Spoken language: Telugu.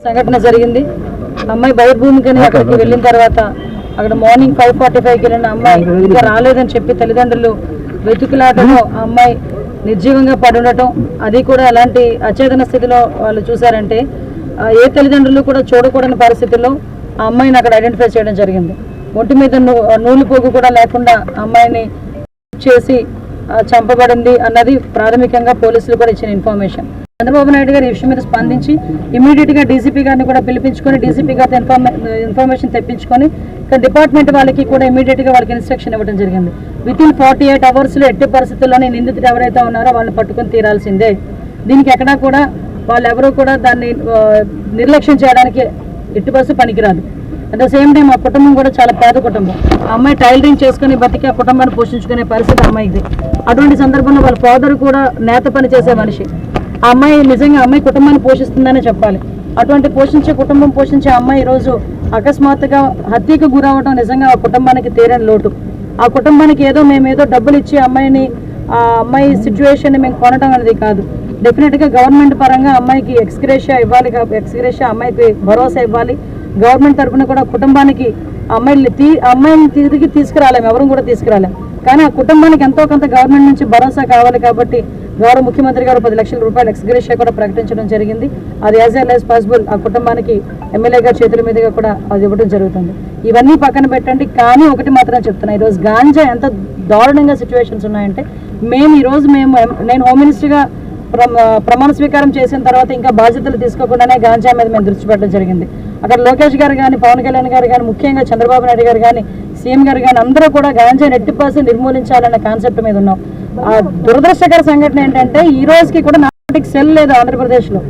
సంఘటన జరిగింది. అమ్మాయి బహిర్భూమికని అక్కడికి వెళ్ళిన తర్వాత అక్కడ మార్నింగ్ ఫైవ్ ఫార్టీ ఫైవ్కి వెళ్ళిన అమ్మాయి ఇంకా రాలేదని చెప్పి తల్లిదండ్రులు వెతుకులాటలో ఆ అమ్మాయి నిర్జీవంగా పడి ఉండటం అది కూడా ఎలాంటి అచేతన స్థితిలో వాళ్ళు చూసారంటే ఆ, ఏ తల్లిదండ్రులు కూడా చూడకూడని పరిస్థితుల్లో ఆ అమ్మాయిని అక్కడ ఐడెంటిఫై చేయడం జరిగింది. ఒంటి మీద నూలు పోగు కూడా లేకుండా అమ్మాయిని చేసి చంపబడింది అన్నది ప్రాథమికంగా పోలీసులు కూడా ఇచ్చిన ఇన్ఫర్మేషన్. చంద్రబాబు నాయుడు గారు ఈ విషయం మీద స్పందించి ఇమీడియట్గా డీసీపీ గారిని కూడా పిలిపించుకొని డీసీపీ గారితో ఇన్ఫర్మే ఇన్ఫర్మేషన్ తెప్పించుకొని ఇక్కడ డిపార్ట్మెంట్ వాళ్ళకి కూడా ఇమీడియట్గా వాళ్ళకి ఇన్స్ట్రక్షన్ ఇవ్వడం జరిగింది. విత్ ఇన్ ఫార్టీ ఎయిట్ అవర్స్లో ఎట్టి పరిస్థితుల్లోనే నిందితుడు ఎవరైతే ఉన్నారో వాళ్ళని పట్టుకొని తీరాల్సిందే. దీనికి ఎక్కడా కూడా వాళ్ళు ఎవరూ కూడా దాన్ని నిర్లక్ష్యం చేయడానికి ఎట్టి పరిస్థితి పనికిరాదు. అట్ ద సేమ్ టైం ఆ కుటుంబం కూడా చాలా పేద కుటుంబం. ఆ అమ్మాయి టైలరింగ్ చేసుకుని బతికి ఆ కుటుంబాన్ని పోషించుకునే పరిస్థితి అమ్మాయిది. అటువంటి సందర్భంలో వాళ్ళ ఫాదర్ కూడా నేత పని చేసే మనిషి. ఆ అమ్మాయి నిజంగా అమ్మాయి కుటుంబాన్ని పోషిస్తుందనే చెప్పాలి. అటువంటి పోషించే కుటుంబం పోషించే అమ్మాయి ఈరోజు అకస్మాత్తుగా హత్యకు గురవడం నిజంగా ఆ కుటుంబానికి తీరని లోటు. ఆ కుటుంబానికి ఏదో మేము ఏదో డబ్బులు ఇచ్చి అమ్మాయిని ఆ అమ్మాయి సిచ్యువేషన్ మేము కొనడం అనేది కాదు. డెఫినెట్గా గవర్నమెంట్ పరంగా అమ్మాయికి ఎక్స్గ్రేషియా ఇవ్వాలి ఎక్స్గ్రేషియా అమ్మాయికి భరోసా ఇవ్వాలి. గవర్నమెంట్ తరఫున కూడా కుటుంబానికి అమ్మాయిని తీ అమ్మాయిని తిరిగి తీసుకురాలేము ఎవరు కూడా తీసుకురాలేము కానీ ఆ కుటుంబానికి ఎంతో కొంత గవర్నమెంట్ నుంచి భరోసా కావాలి కాబట్టి గౌరవ ముఖ్యమంత్రి గారు పది లక్షల రూపాయలు ఎక్స్గ్రేషియా కూడా ప్రకటించడం జరిగింది. అది యాజ్ ఎల్ యాజ్ పాసిబుల్ ఆ కుటుంబానికి ఎమ్మెల్యే గారి చేతుల మీదుగా కూడా అది ఇవ్వడం జరుగుతుంది. ఇవన్నీ పక్కన పెట్టండి. కానీ ఒకటి మాత్రం చెప్తున్నా. ఈరోజు గాంజా ఎంత దారుణంగా సిచ్యువేషన్స్ ఉన్నాయంటే మేము ఈరోజు మేము నేను హోమ్ మినిస్టర్గా ప్రమాణ స్వీకారం చేసిన తర్వాత ఇంకా బాధ్యతలు తీసుకోకుండానే గాంజా మీద మేము దృష్టి పెట్టడం జరిగింది. అక్కడ లోకేష్ గారు కానీ పవన్ కళ్యాణ్ గారు కానీ ముఖ్యంగా చంద్రబాబు నాయుడు గారు కానీ సీఎం గారు కానీ అందరూ కూడా గాంజా ఎట్టి పర్సెంట్ నిర్మూలించాలన్న కాన్సెప్ట్ మీద ఉన్నాం. దురదృష్టకర సంఘటన ఏంటంటే ఈ రోజుకి కూడా నాటికి సెల్ లేదు ఆంధ్రప్రదేశ్లో.